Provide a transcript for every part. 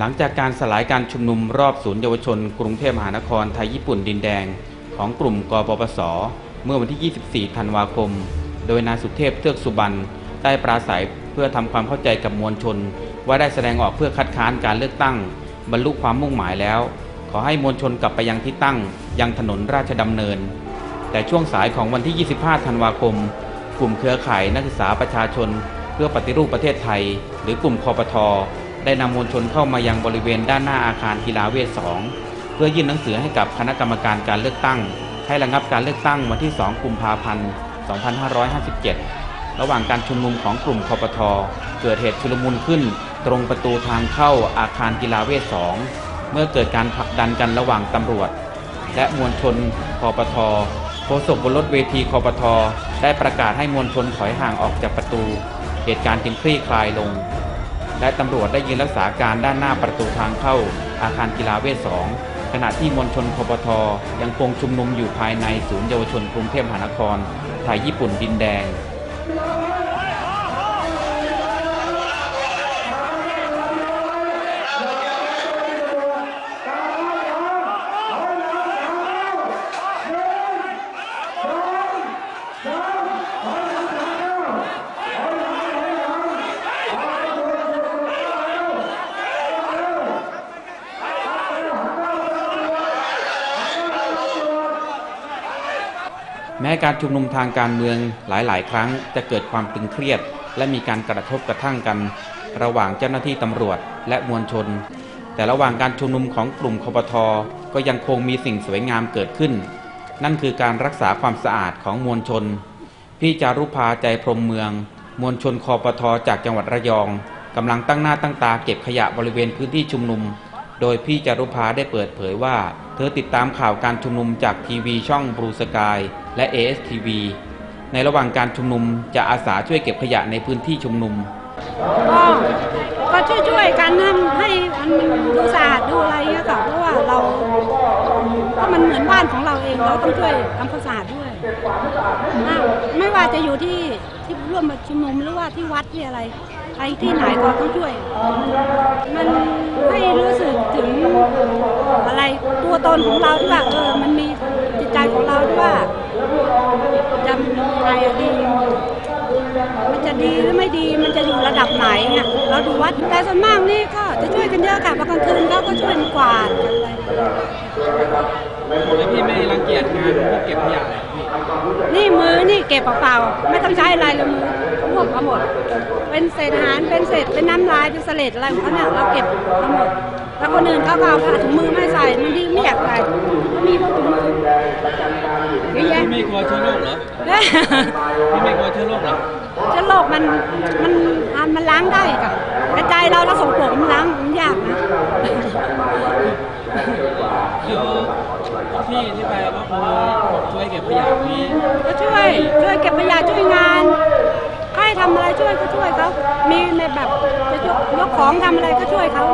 หลังจากการสลายการชุมนุมรอบศูนย์เยาวชน กรุงเทพมหานครไทยญี่ปุ่นดินแดง ของกลุ่มกปปส เมื่อวันที่ 24 ธันวาคม โดยนายสุเทพเทือกสุบรรณได้ปราศัยเพื่อทำความเข้าใจกับมวลชน ว่าได้แสดงออกเพื่อคัดค้านการเลือกตั้ง บรรลุความมุ่งหมายแล้ว ขอให้มวลชนกลับไปยังที่ตั้ง ยังถนนราชดำเนิน แต่ช่วงสายของวันที่ 25 ธันวาคม กลุ่มเครือข่ายนักศึกษาประชาชน เพื่อปฏิรูปประเทศไทย หรือกลุ่มคอปท ได้นำมวลชนเข้ามายังบริเวณด้านหน้าอาคารกีฬาเวท2เพื่อยื่นหนังสือให้กับคณะกรรมการการเลือกตั้ง ให้ระงับการเลือกตั้งวันที่ 2 กุมภาพันธ์ 2557 ระหว่างการชุมนุมของกลุ่มคอปทอเกิดเหตุชุลมุนขึ้น ตรงประตูทางเข้าอาคารกีฬาเวท2เมื่อเกิดการผลักดันกันระหว่างตำรวจ และมวลชนคอปทอโฆษกบนรถเวทีคอปทอได้ประกาศให้มวลชนถอยห่างออกจากประตู เหตุการณ์จึงคลี่คลายลง และตำรวจได้ยืนรักษาการด้านหน้าประตูทางเข้า อาคารกีฬาเวท2ขณะที่มวลชนคอปทยังคงชุมนุมอยู่ภายในศูนย์เยาวชนกรุงเทพมหานครไทยญี่ปุ่นดินแดง แม้การชุมนุมทางการเมืองหลาย ๆ ครั้งจะเกิดความตึงเครียด และมีการกระทบกระทั่งกัน ระหว่างเจ้าหน้าที่ตำรวจและมวลชน แต่ระหว่างการชุมนุมของกลุ่มคปทก็ยังคงมีสิ่งสวยงามเกิดขึ้น นั่นคือการรักษาความสะอาดของมวลชน พี่จารุภาใจพรมเมือง มวลชนคอปทจากจังหวัดระยองกำลังตั้งหน้าตั้งตาเก็บขยะบริเวณพื้นที่ชุมนุม โดยพี่จารุภาได้เปิดเผยว่า เธอติดตามข่าวการชุมนุมจากทีวีช่องบลูสกายและ ASTV ในระหว่างการชุมนุมจะอาสาช่วยเก็บขยะในพื้นที่ชุมนุม ก็ก็ช่วยๆกันนะให้มันดูสะอาดดูอะไรเงี้ยค่ะเพราะว่าเราก็มันเหมือนบ้านของเราเองเราต้องช่วยทำความสะอาดด้วยนะไม่ว่าจะอยู่ที่ที่ร่วมประชุมนุมหรือว่าที่วัดที่อะไรไปที่ไหนก็ต้องช่วย มันให้รู้สึกถึงอะไร ตัวตนของเราที่ว่าเออมันมีจิตใจของเราที่ว่าจะยังไงอะดี มันจะดีหรือไม่ดีมันจะอยู่ระดับไหนเนี่ยเราดูวัดแต่ส่วนมากนี่ก็จะช่วยกันเยอะค่ะพอกลางคืนเขาก็ช่วยกันกวาดกันอะไรแล้วพี่ไม่รังเกียจงานพวกเก็บขยะเลยพี่นี่มือนี่เก็บเปล่าๆไม่ต้องใช้อะไรเลยมือรวบเอาหมด เป็นเศษอาหารเป็นเศษเป็นน้ำลายเป็นเศษอะไรของเขาเนี่ยเราเก็บเอาหมด แล้วคนอื่นเขาก็เอาผ้าถุงมือไม่ใส่บางทีไม่อยากใส่มีพวกถุงมือเยอะแยะพี่ไม่กลัวเชื้อโรคเหรอพี่ไม่กลัวเชื้อโรคเหรอเชื้อโรคมันมันมันมันล้างได้ค่ะแต่ใจเราถ้าสกปรกมันล้างมันยากนะแล้วพี่ที่ไปก็คือช่วยเก็บขยะพี่ก็ช่วยช่วยเก็บขยะช่วยงาน ใครทำอะไรช่วยก็ช่วยเขามีในแบบจะยกยกของทำอะไรก็ช่วยเขา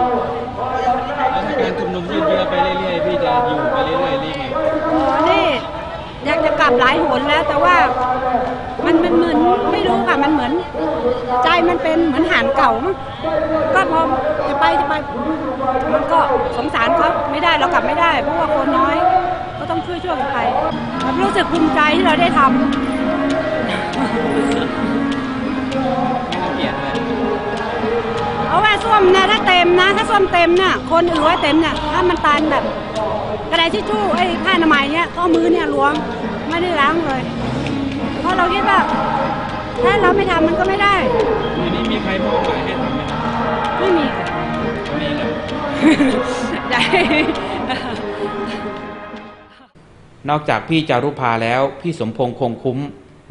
แล้วถ้าการชุมนุมยืดเยื้อไปเรื่อยๆพี่จะอยู่ไปเรื่อยๆหรือไงโอ้นี่อยากจะกลับหลายหนแล้ว แต่ว่ามันมันเหมือนไม่รู้ค่ะมันเหมือน ใจมันเป็นเหมือนหานเก่ามั้งก็พอจะไปจะไปมันก็สงสารเขาไม่ได้เรากลับไม่ได้เพราะว่าคนน้อย ก็ต้องช่วยช่วยๆกันไปรู้สึกภูมิใจที่เราได้ทำ ส้วมนะถ้าเต็มนะ ถ้าส้วมเต็มน่ะคนอือไว้เต็มเนี่ยถ้ามันตันแบบกระดาษทิชชู่ไอ้ผ้าอนามัยเนี่ยก็เอมือเนี่ยล้วงไม่ได้ล้างเลย เพราะเราคิดว่าถ้าเราไม่ทำมันก็ไม่ได้ทีนี้มีใครมอบหมายให้ทำไหมครับไม่มีมีเลยได้นอกจากพี่จารุภาแล้ว พี่สมพงษ์คงคุ้ม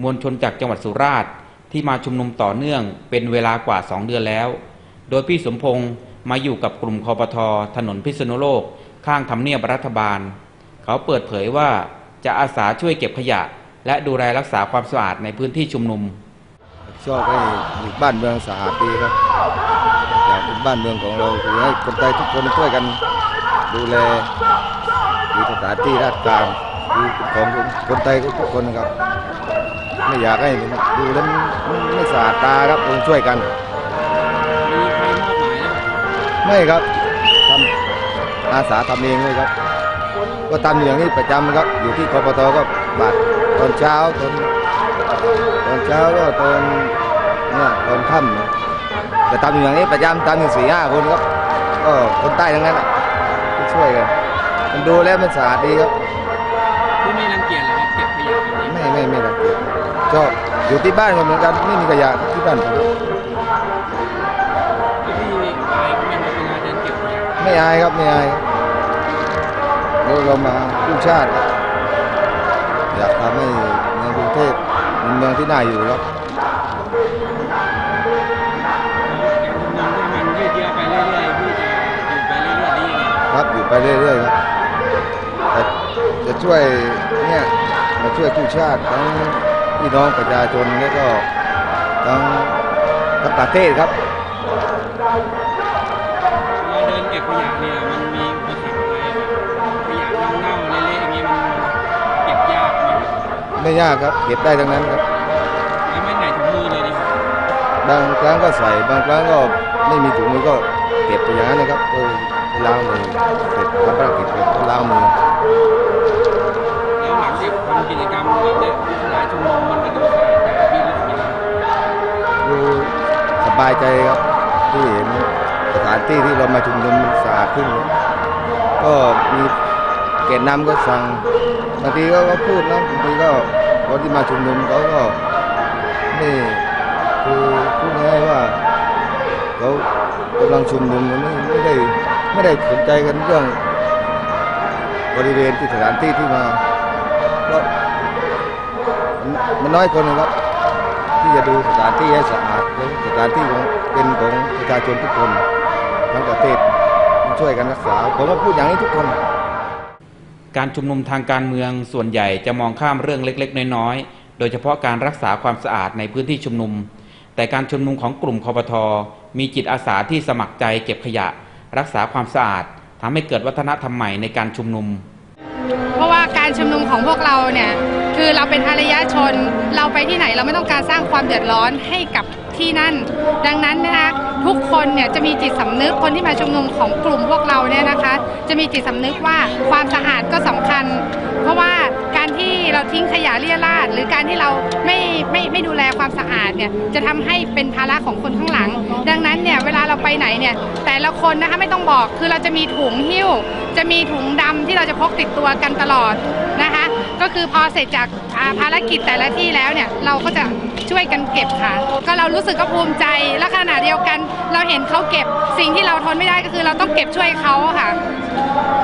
มวลชนจากจังหวัดสุราษฎร์ที่มาชุมนุมต่อเนื่องเป็นเวลากว่า 2 เดือนแล้ว โดยพี่สมพงษ์มาอยู่กับกลุ่มคอปทถนนพิษณุโลก ข้างทำเนียบรัฐบาล เขาเปิดเผยว่าจะอาสาช่วยเก็บขยะ และดูแลรักษาความสะอาดในพื้นที่ชุมนุม ชอบให้บ้านเมืองสะอาดดีครับอยากเป็นบ้านเมืองของเราคือให้คนไทยทุกคนช่วยกันดูแลมีสถานที่ราชการคือของคนไทยทุกคนครับ ไม่อยากให้ดูแล้วไม่สะอาดตาครับต้องช่วยกัน มีใครมอบหมายแล้วไม่ครับอาสาทำเองเลยครับ ก็ทำอย่างนี้ประจำครับ อยู่ที่กปตก็บาดตอนเช้าตอนตอนเช้าก็ตอนเนี่ยตอนค่ำเนี่ยแต่ทำอย่างนี้ประจำทำอยู่สี่ห้าคนครับก็คนใต้ทั้งนั้นอะที่ช่วยกันมันดูแล้วมันสะอาดดีครับผู้ไม่รังเกียจเหรอครับเก็บขยะแบบนี้ไม่ไม่ไม่รังเกียจชอบอยู่ที่บ้านก็เหมือนกันไม่มีขยะที่บ้าน ไม่อายครับไม่อายเราเรามากู้ชาติ อยากทำให้เมืองกรุงเทพเป็นเมืองที่น่าอยู่ครับการชุมนุมถ้ามันเยื้อไปเรื่อยไปเรื่อยๆได้ยังไงครับอยู่ไปเรื่อยๆครับแต่จะช่วยเนี่ยมาช่วยกู้ชาติทั้งพี่น้องประชาชนแล้วก็ทั้งทั้งประเทศครับ ขยะเนี่ยมันมีอุปสรรคอะไรแบบขยะเน่าๆเละๆอย่างนี้มันเก็บยากไหมไม่ยากครับเก็บได้ทั้งนั้นครับแล้วไม่ใส่ถุงมือเลยนะครับบางครั้งก็ใส่บางครั้งก็ไม่มีถุงมือก็เก็บไปอย่างนั้นนะครับเออล้างมือเสร็จทำภารกิจเสร็จก็ล้างมือแล้วหลังจากทำกิจกรรมแบบเนี้ยหลายชั่วโมงมันก็ดูสะอาดแต่พี่รู้สึกยังไงดูสบายใจครับที่เห็น สถานที่ที่เรามาชุมนุมสะอาดขึ้น ก็มีแกณฑ์นำก็สั่งบางทีก็ก็พูดนะบางทีก็คนที่มาชุมนุมเขาก็ไม่คือพูดง่ายว่าเขากำลังชุมนุมไม่ไม่ได้ไม่ได้สนใจกันเรื่องบริเวณที่สถานที่ที่มาก็มันน้อยคนนะครับ ที่จะดูสถานที่ให้สะอาดและสถานที่ของเป็นของประชาชนทุกคน ทั้งประเทศช่วยกันรักษาผมก็พูดอย่างนี้ทุกคน การชุมนุมทางการเมืองส่วนใหญ่จะมองข้ามเรื่องเล็ก ๆ น้อยๆโดยเฉพาะการรักษาความสะอาดในพื้นที่ชุมนุม แต่การชุมนุมของกลุ่มคอปทมีจิตอาสาที่สมัครใจเก็บขยะ รักษาความสะอาดทำให้เกิดวัฒนธรรมใหม่ในการชุมนุม เพราะว่าการชุมนุมของพวกเราเนี่ยคือเราเป็นอารยชน เราไปที่ไหนเราไม่ต้องการสร้างความเดือดร้อนให้กับที่นั่น ดังนั้นนะคะ ทุกคนเนี่ยจะมีจิตสำนึกคนที่มาชุมนุมของกลุ่มพวกเราเนี่ยนะคะ จะมีจิตสำนึกว่าความสะอาดก็สำคัญ เพราะว่าการที่เราทิ้งขยะเลี่ยราดหรือการที่เราไม่ไม่ไม่ดูแลความสะอาดเนี่ยจะทำให้เป็นภาระของคนข้างหลัง ดังนั้นเนี่ยเวลาเราไปไหนเนี่ยแต่ละคนนะคะไม่ต้องบอกคือเราจะมีถุงหิ้ว จะมีถุงดำที่เราจะพกติดตัวกันตลอดนะคะ ก็คือพอเสร็จจากภารกิจแต่ละที่แล้วเนี่ยเราก็จะช่วยกันเก็บค่ะ ก็เรารู้สึกก็ภูมิใจและขณะเดียวกัน เราเห็นเขาเก็บสิ่งที่เราทนไม่ได้ก็คือเราต้องเก็บช่วยเขาค่ะ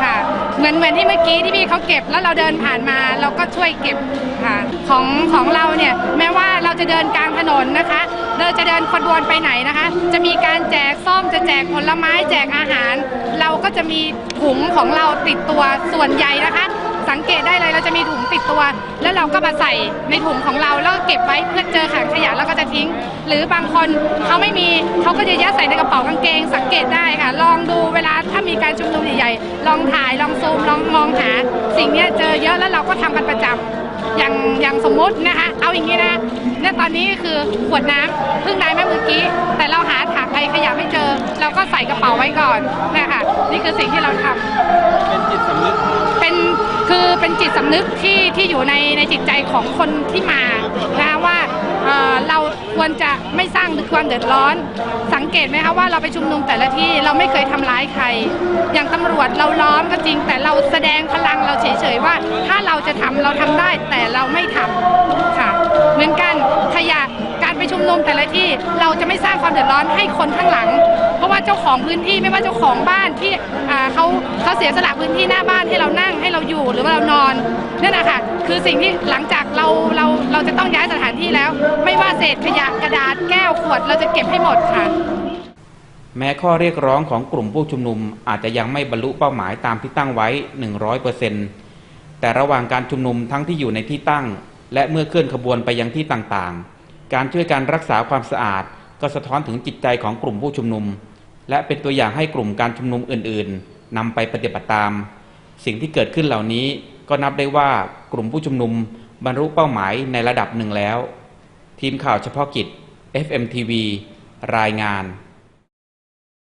ค่ะเหมือนเหมือนที่เมื่อกี้ที่พี่เขาเก็บแล้วเราเดินผ่านมาเราก็ช่วยเก็บค่ะของของเราเนี่ยแม้ว่าเราจะเดินกลางถนนนะคะเราจะเดินขบวนไปไหนนะคะ จะมีการแจกส้มจะแจกผลไม้แจกอาหาร เราก็จะมีถุงของเราติดตัวส่วนใหญ่นะคะ สังเกตได้เลยเราจะมีถุงติดตัว แล้วเราก็มาใส่ในถุงของเราแล้วก็เก็บไว้เพื่อเจอถังขยะแล้วก็จะทิ้ง หรือบางคนเขาไม่มีเขาก็จะยัดใส่ในกระเป๋ากางเกง สังเกตได้ค่ะ ลองดูเวลาถ้ามีการชุมนุมใหญ่ๆลองถ่ายลองซูมลองมองหา สิ่งนี้เจอเยอะแล้วเราก็ทำกันประจำอย่างอย่างสมมุตินะคะเอาอย่างนี้นะเนี่ยตอนนี้คือขวดน้ำเพิ่งได้แม่เมื่อกี้ แต่เราหาถังใบขยะไม่เจอ เราก็ใส่กระเป๋าไว้ก่อนนะคะนี่คือสิ่งที่เราทำเป็นจิตสำนึก คือเป็นจิตสำนึกที่ที่อยู่ในในจิตใจของคนที่มานะคะว่าเเราควรจะไม่สร้างความเดือดร้อน สังเกตไหมคะว่าเราไปชุมนุมแต่ละที่เราไม่เคยทำร้ายใคร อย่างตำรวจเราล้อมก็จริง แต่เราแสดงพลังเราเฉยๆว่า ถ้าเราจะทำเราทำได้แต่เราไม่ทำค่ะ เหมือนกันขยะการไปชุมนุมแต่ละที่เราจะไม่สร้างความเดือดร้อนให้คนข้างหลัง เพราะว่าเจ้าของพื้นที่ไม่ว่าเจ้าของบ้านที่เขาเขาเสียสละพื้นที่หน้าบ้านให้เรานั่งให้เราอยู่หรือว่าเรานอนนั่นนะคะคือสิ่งที่หลังจากเราเราเราจะต้องย้ายสถานที่แล้ว ไม่ว่าเศษขยะกระดาษแก้วขวด เราจะเก็บให้หมดค่ะแม้ข้อเรียกร้องของกลุ่มผู้ชุมนุมอาจจะยังไม่บรรลุเป้าหมายตามที่ตั้งไว้ 100%แต่ระหว่างการชุมนุมทั้งที่อยู่ในที่ตั้ง และเมื่อเคลื่อนขบวนไปยังที่ต่างๆ การช่วยการรักษาความสะอาดก็สะท้อนถึงจิตใจของกลุ่มผู้ชุมนุม และเป็นตัวอย่างให้กลุ่มการชุมนุมอื่นๆนำไปปฏิบัติตาม สิ่งที่เกิดขึ้นเหล่านี้ก็นับได้ว่ากลุ่มผู้ชุมนุมบรรลุเป้าหมายในระดับหนึ่งแล้ว ทีมข่าวเฉพาะกิจ FMTV รายงาน